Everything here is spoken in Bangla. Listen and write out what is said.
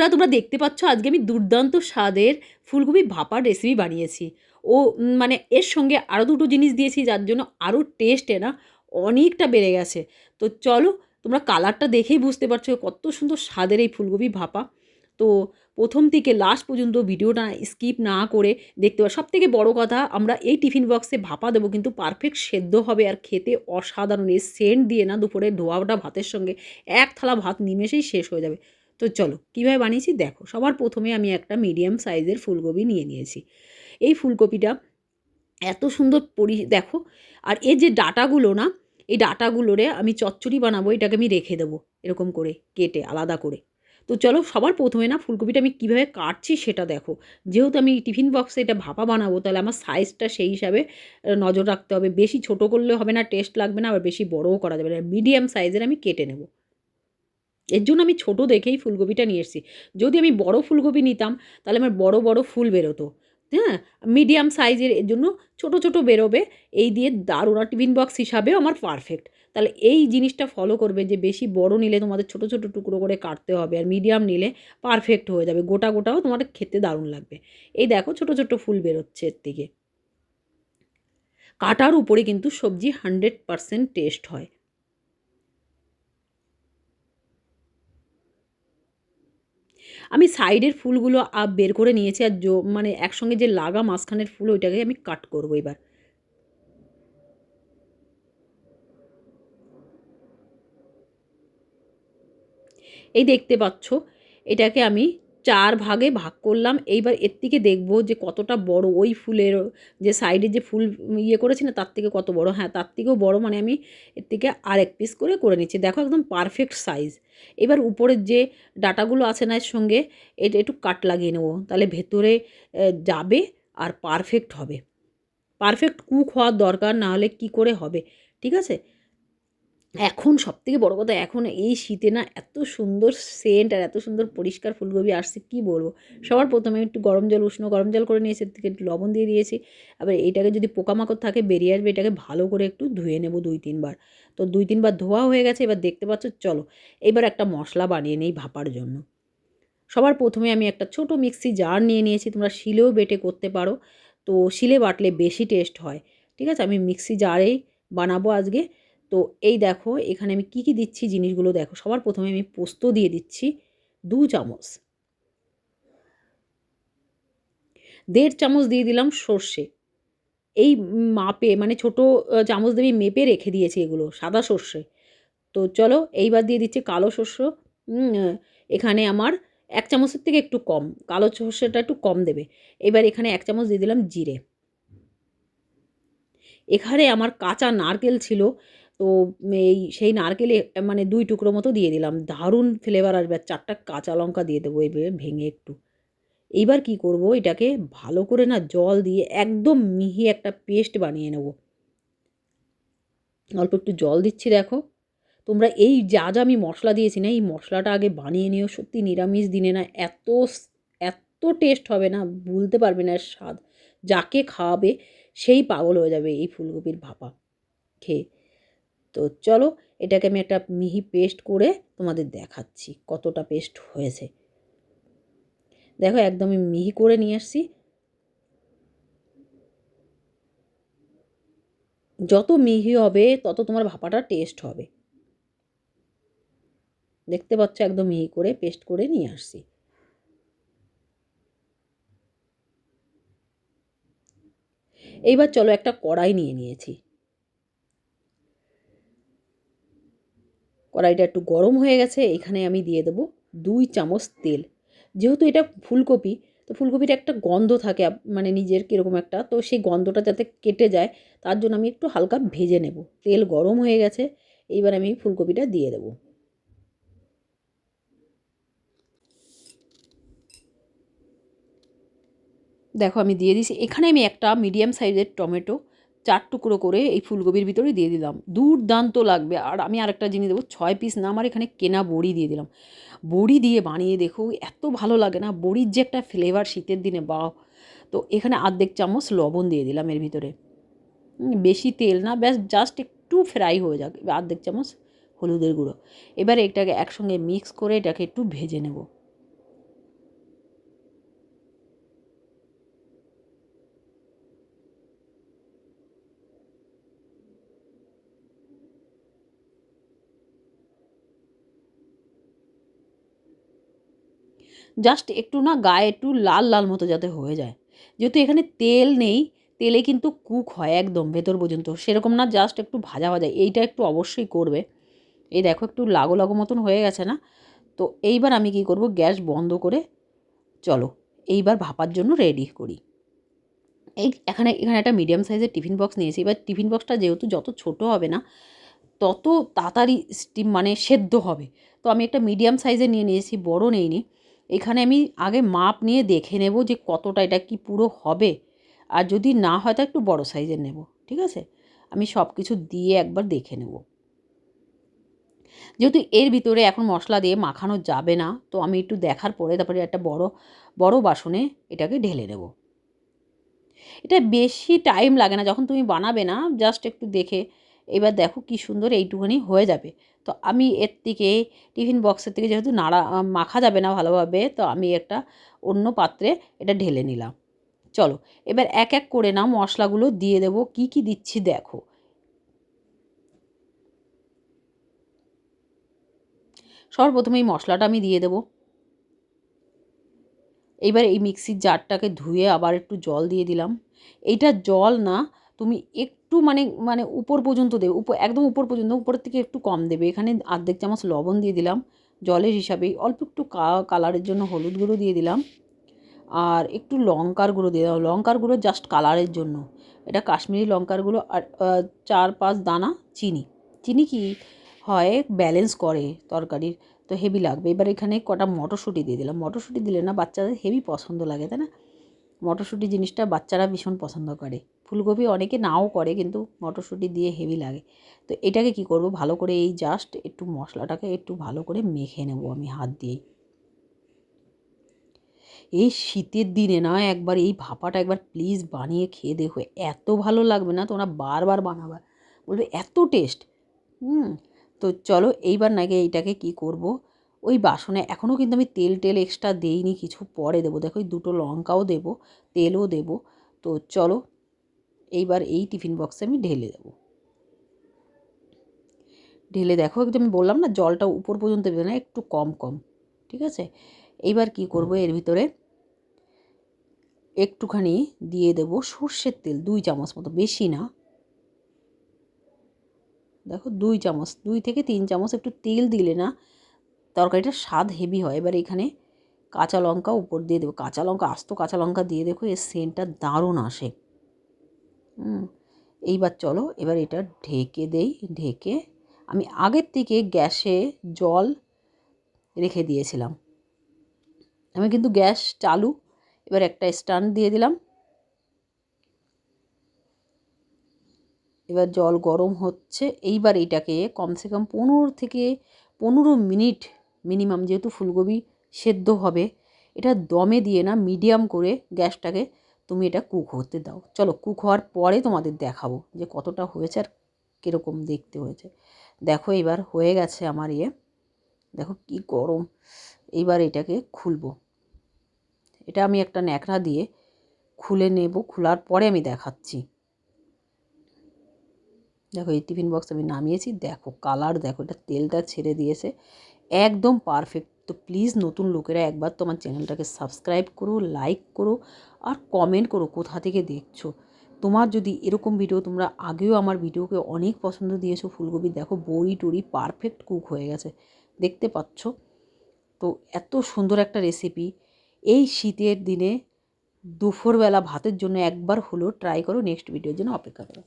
বন্ধুরা, তোমরা দেখতে পাচ্ছ আজকে আমি দুর্দান্ত স্বাদের ফুলকপি ভাপার রেসিপি বানিয়েছি। ও মানে এর সঙ্গে আরও দুটো জিনিস দিয়েছি, যার জন্য আরও টেস্টে না অনেকটা বেড়ে গেছে। তো চলো, তোমরা কালারটা দেখেই বুঝতে পারছ কত সুন্দর স্বাদের এই ফুলকপি ভাপা। তো প্রথম থেকে লাস্ট পর্যন্ত ভিডিওটা স্কিপ না করে দেখতে পাবো সব থেকে বড়ো কথা, আমরা এই টিফিন বক্সে ভাপা দেবো কিন্তু পারফেক্ট সেদ্ধ হবে আর খেতে অসাধারণ। এই সেন্ট দিয়ে না দুপুরে ধোয়াটা ভাতের সঙ্গে, এক থালা ভাত নিমেষেই শেষ হয়ে যাবে। তো চলো, কীভাবে বানিয়েছি? দেখো, সবার প্রথমে আমি একটা মিডিয়াম সাইজের ফুলকপি নিয়ে নিয়েছি। এই ফুলকপিটা এত সুন্দর পরি, দেখো, আর এর যে ডাটাগুলো না, এই ডাটাগুলোরে আমি চচ্চড়ি বানাবো, এটাকে আমি রেখে দেবো এরকম করে, কেটে, আলাদা করে। তো চলো, সবার প্রথমে না ফুলকপিটা আমি কীভাবে কাটছি সেটা দেখো। যেহেতু আমি টিফিন বক্সে এটা ভাপা বানাবো, তাহলে আমার সাইজটা সেই হিসাবে নজর রাখতে হবে। বেশি ছোট করলে হবে না, টেস্ট লাগবে না, আবার বেশি বড়ও করা যাবে না। মিডিয়াম সাইজের আমি কেটে নেব। এর জন্য আমি ছোট দেখেই ফুলকপিটা নিয়ে এসেছি। যদি আমি বড় ফুলকপি নিতাম, তাহলে আমার বড় বড় ফুল বেরোতো। হ্যাঁ মিডিয়াম সাইজের এর জন্য ছোট ছোট বেরোবে। এই দিয়ে দারুণ টিফিন বক্স হিসাবেও আমার পারফেক্ট। তাহলে এই জিনিসটা ফলো করবে যে বেশি বড় নিলে তোমাদের ছোট ছোট টুকরো করে কাটতে হবে আর মিডিয়াম নিলে পারফেক্ট হয়ে যাবে। গোটা গোটাও তোমার খেতে দারুণ লাগবে। এই দেখো ছোট ছোট ফুল বেরোচ্ছে এর থেকে। কাটার উপরে কিন্তু সবজি হান্ড্রেড পারসেন্ট টেস্ট হয়। আমি সাইডের ফুলগুলো আপ বের করে নিয়েছি আর জো মানে একসঙ্গে যে লাগা মাঝখানের ফুল, ওইটাকে আমি কাট করব এবার। এই দেখতে পাচ্ছ, এটাকে আমি চার ভাগে ভাগ করলাম। এইবার এর থেকে দেখব যে কতটা বড় ওই ফুলের যে সাইডে যে ফুল ইয়ে করেছি না, তার থেকে কত বড়। হ্যাঁ তার থেকেও বড় মানে আমি এর থেকে আর এক পিস করে করে নিচ্ছি। দেখো একদম পারফেক্ট সাইজ এবার উপরের যে ডাটাগুলো আছে না এর সঙ্গে এটা একটু কাট লাগিয়ে নেব। তাহলে ভেতরে যাবে আর পারফেক্ট হবে। পারফেক্ট কুক হওয়ার দরকার না হলে কী করে হবে? ঠিক আছে? এখন সবথেকে বড় কথা এখন এই শীতে না এত সুন্দর সেন্ট আর এত সুন্দর পরিষ্কার ফুলকপি আসছে কি বলব? সবার প্রথমে একটু গরম জল উষ্ণ গরম জল করে নিয়েছি থেকে একটু লবণ দিয়ে দিয়েছি। আবার এইটাকে যদি পোকামাকড় থাকে বেরিয়ে আসবে এটাকে ভালো করে একটু ধুয়ে নেব দুই তিনবার। তো দুই তিনবার ধোয়া হয়ে গেছে এবার দেখতে পাচ্ছ চলো এবার একটা মশলা বানিয়ে নেই ভাপার জন্য। সবার প্রথমে আমি একটা ছোট মিক্সি জার নিয়ে নিয়েছি তোমরা শিলেও বেটে করতে পারো। তো শিলে বাটলে বেশি টেস্ট হয়। ঠিক আছে? আমি মিক্সি জারেই বানাবো আজকে। তো এই দেখো, এখানে আমি কি কি দিচ্ছি জিনিসগুলো দেখো। সবার প্রথমে আমি পোস্ত দিয়ে দিচ্ছি দু চামচ। দেড় চামচ দিয়ে দিলাম সর্ষে। এই মাপে মানে ছোট চামচ আমি মেপে রেখে দিয়েছি এগুলো, সাদা সর্ষে। তো চলো, এইবার দিয়ে দিচ্ছি কালো শস্য এখানে আমার এক চামচের থেকে একটু কম, কালো সর্ষেটা একটু কম দেবে। এবার এখানে এক চামচ দিয়ে দিলাম জিরে। এখানে আমার কাঁচা নারকেল ছিল তো এই সেই নারকেলে মানে দুই টুকরো মতো দিয়ে দিলাম। দারুণ ফ্লেভার আসবে। আর চারটা কাঁচা লঙ্কা দিয়ে দেবো এইভাবে ভেঙে একটু। এইবার কি করব? এটাকে ভালো করে না জল দিয়ে একদম মিহি একটা পেস্ট বানিয়ে নেব। অল্প একটু জল দিচ্ছি, দেখো। তোমরা এই যা যা আমি মশলা দিয়েছি না, এই মশলাটা আগে বানিয়ে নিও। সত্যি নিরামিষ দিনে না এত এত টেস্ট হবে না বলতে পারবে না স্বাদ। যাকে খাওয়াবে, সেই পাগল হয়ে যাবে এই ফুলকপির ভাপা। খেয়ে। তো চলো এটাকে আমি একটা মিহি পেস্ট করে তোমাদের দেখাচ্ছি কতটা পেস্ট হয়েছে। দেখো একদমই মিহি করে নিয়ে আসছি। যত মিহি হবে, তত তোমার ভাপাটা টেস্ট হবে। দেখতে পাচ্ছ একদম মিহি করে পেস্ট করে নিয়ে আসছি। এইবার চলো একটা কড়াই নিয়ে নিয়েছি। কড়াইটা একটু গরম হয়ে গেছে, এখানে আমি দিয়ে দেবো দুই চামচ তেল। যেহেতু এটা ফুলকপি, তো ফুলকপির একটা গন্ধ থাকে মানে নিজের কীরকম একটা, তো সেই গন্ধটা যাতে কেটে যায়, তার জন্য আমি একটু হালকা ভেজে নেব। তেল গরম হয়ে গেছে, এইবার আমি ফুলকপিটা দিয়ে দেবো। দেখো আমি দিয়ে দিছি এখানে আমি একটা মিডিয়াম সাইজের টমেটো চার টুকরো করে এই ফুলকপির ভিতরে দিয়ে দিলাম। দুর্দান্ত লাগবে। আর আমি আরেকটা জিনিস দেবো, ছয় পিস না, আমার এখানে কেনা বড়ি দিয়ে দিলাম। বড়ি দিয়ে বানিয়ে দেখো, এত ভালো লাগে না। বড়ির যে একটা ফ্লেভার শীতের দিনে বা তো এখানে আর্ধেক চামচ লবণ দিয়ে দিলাম এর ভিতরে। বেশি তেল না, ব্যাস জাস্ট একটু ফ্রাই হয়ে যাক। আর্ধেক চামচ হলুদের গুঁড়ো। এবার এটাকে একসঙ্গে মিক্স করে এটাকে একটু ভেজে নেব। জাস্ট একটু না গায়ে একটু লাল লাল মতো যাতে হয়ে যায়। যেহেতু এখানে তেল নেই, তেলে কিন্তু কুক হয় একদম ভেতর পর্যন্ত। সেরকম না জাস্ট একটু ভাজা ভাজা। এইটা একটু অবশ্যই করবে। এই দেখো একটু লাগো লাগো মতন হয়ে গেছে না? তো এইবার আমি কি করব? গ্যাস বন্ধ করে চলো, এইবার ভাপার জন্য রেডি করি। এই এখানে এখানে একটা মিডিয়াম সাইজের টিফিন বক্স নিয়েছি। এবার টিফিন বক্সটা যেহেতু যত ছোট হবে না, তত তাড়াতাড়ি স্টিম মানে সেদ্ধ হবে। তো আমি একটা মিডিয়াম সাইজের নিয়ে নিয়েছি, বড় নেইনি। এখানে আমি আগে মাপ নিয়ে দেখে নেব যে কতটা এটা কি পুরো হবে। আর যদি না হয় তো একটু বড় সাইজের নেব, ঠিক আছে? আমি সব কিছু দিয়ে একবার দেখে নেব। যেহেতু এর ভিতরে এখন মশলা দিয়ে মাখানো যাবে না, তো আমি একটু দেখার পরে তারপরে একটা বড় বড় বাসনে এটাকে ঢেলে নেব। এটা বেশি টাইম লাগে না, যখন তুমি বানাবে না জাস্ট একটু দেখে এবার দেখো কি সুন্দর এইটুখানি হয়ে যাবে। তো আমি এর থেকে টিফিন বক্সের থেকে যেহেতু নাড়া মাখা যাবে না ভালোভাবে, তো আমি একটা অন্য পাত্রে এটা ঢেলে নিলাম। চলো, এবার এক এক করে না মশলাগুলো, দিয়ে দেবো কি কি দিচ্ছি দেখো। সর্বপ্রথমে এই মশলাটা আমি দিয়ে দেবো। এইবার এই মিক্সির জারটাকে ধুয়ে আবার একটু জল দিয়ে দিলাম। এইটা জল না, তুমি একটু মানে মানে উপর পর্যন্ত দেবে উপর একদম উপর পর্যন্ত উপরের থেকে একটু কম দেবে। এখানে আর্ধেক চামচ লবণ দিয়ে দিলাম, জলের হিসাবে। অল্প একটু কালারের জন্য হলুদ গুঁড়ো দিয়ে দিলাম। আর একটু লঙ্কার গুঁড়ো দিয়ে দিলাম। লঙ্কার গুঁড়ো জাস্ট কালারের জন্য। এটা কাশ্মীরি লঙ্কার গুঁড়ো আর চার পাঁচ দানা চিনি। চিনি কি হয় ব্যালেন্স করে তরকারির, তো হেভি লাগবে। এবার এখানে কটা মটরশুঁটি দিয়ে দিলাম। মটরশুঁটি দিলে না বাচ্চাদের হেভি পছন্দ লাগে, তাই না? মটরশুঁটি জিনিসটা বাচ্চারা ভীষণ পছন্দ করে। ফুলকপি অনেকে নাও করে কিন্তু মটরশুঁটি দিয়ে হেভি লাগে। তো এটাকে কি করব? ভালো করে এই জাস্ট একটু মশলাটাকে একটু ভালো করে মেখে নেব আমি হাত দিয়েই। এই শীতের দিনে না একবার এই ভাপাটা একবার প্লিজ বানিয়ে খেয়ে দেখো, এত ভালো লাগবে না তোমরা বারবার বানাবা। বলবে এত টেস্ট হুম, তো চলো এইবার নাকি এইটাকে কি করব? ওই বাসনে এখনও কিন্তু আমি তেল টেল এক্সট্রা দেইনি, কিছু পরে দেবো। দেখো ওই দুটো লঙ্কাও দেবো, তেলও দেবো। তো চলো, এইবার এই টিফিন বক্সে আমি ঢেলে দেবো। ঢেলে দেখো একদম বললাম না, জলটা উপর পর্যন্ত দেবে না, একটু কম কম, ঠিক আছে? এইবার কি করব, এর ভিতরে একটুখানি দিয়ে দেবো সর্ষের তেল, দুই চামচ মতো, বেশি না। দেখো, দুই চামচ, দুই থেকে তিন চামচ একটু তেল দিলে না তরকারিটা স্বাদ হেভি হয়। এবার এখানে কাঁচা লঙ্কা উপর দিয়ে দেবো। কাঁচা লঙ্কা, আস্ত কাঁচা লঙ্কা দিয়ে দেখো, এর সেন্টটা দারুণ আসে। এইবার চলো, এবার এটা ঢেকে দেই। ঢেকে আমি আগের থেকে গ্যাসে জল রেখে দিয়েছিলাম। আমি কিন্তু গ্যাস চালু, এবার একটা স্ট্যান্ড দিয়ে দিলাম। এবার জল গরম হচ্ছে। এইবার এটাকে কমসে কম পনেরো থেকে পনেরো মিনিট মিনিমাম যেহেতু ফুলকপি সেদ্ধ হবে, এটা দমে দিয়ে না মিডিয়াম করে গ্যাসটাকে তুমি এটা কুক হতে দাও। চলো কুক হওয়ার পরে তোমাদের দেখাবো যে কতটা হয়েছে আর কীরকম দেখতে হয়েছে। দেখো এবার হয়ে গেছে আমার ইয়ে। দেখো কি গরম। এইবার এটাকে খুলবো। এটা আমি একটা ন্যাকড়া দিয়ে খুলে নেব। খোলার পরে আমি দেখাচ্ছি। দেখো এই টিফিন বক্স আমি নামিয়েছি। দেখো কালার, দেখো এটা তেলটা ছেড়ে দিয়েছে। একদম পারফেক্ট তো প্লিজ নতুন লোকেরা একবার তোমার চ্যানেলটাকে সাবস্ক্রাইব করো লাইক করো আর কমেন্ট করো কোথা থেকে দেখছ। তোমার যদি এরকম ভিডিও তোমরা আগেও আমার ভিডিওকে অনেক পছন্দ দিয়েছ, ফুলকপি দেখো বড়ি টড়ি পারফেক্ট কুক হয়ে গেছে। দেখতে পাচ্ছ? তো এত সুন্দর একটা রেসিপি এই শীতের দিনে দুপুরবেলা ভাতের জন্য একবার হলেও ট্রাই করো নেক্সট ভিডিওর জন্য অপেক্ষা করো।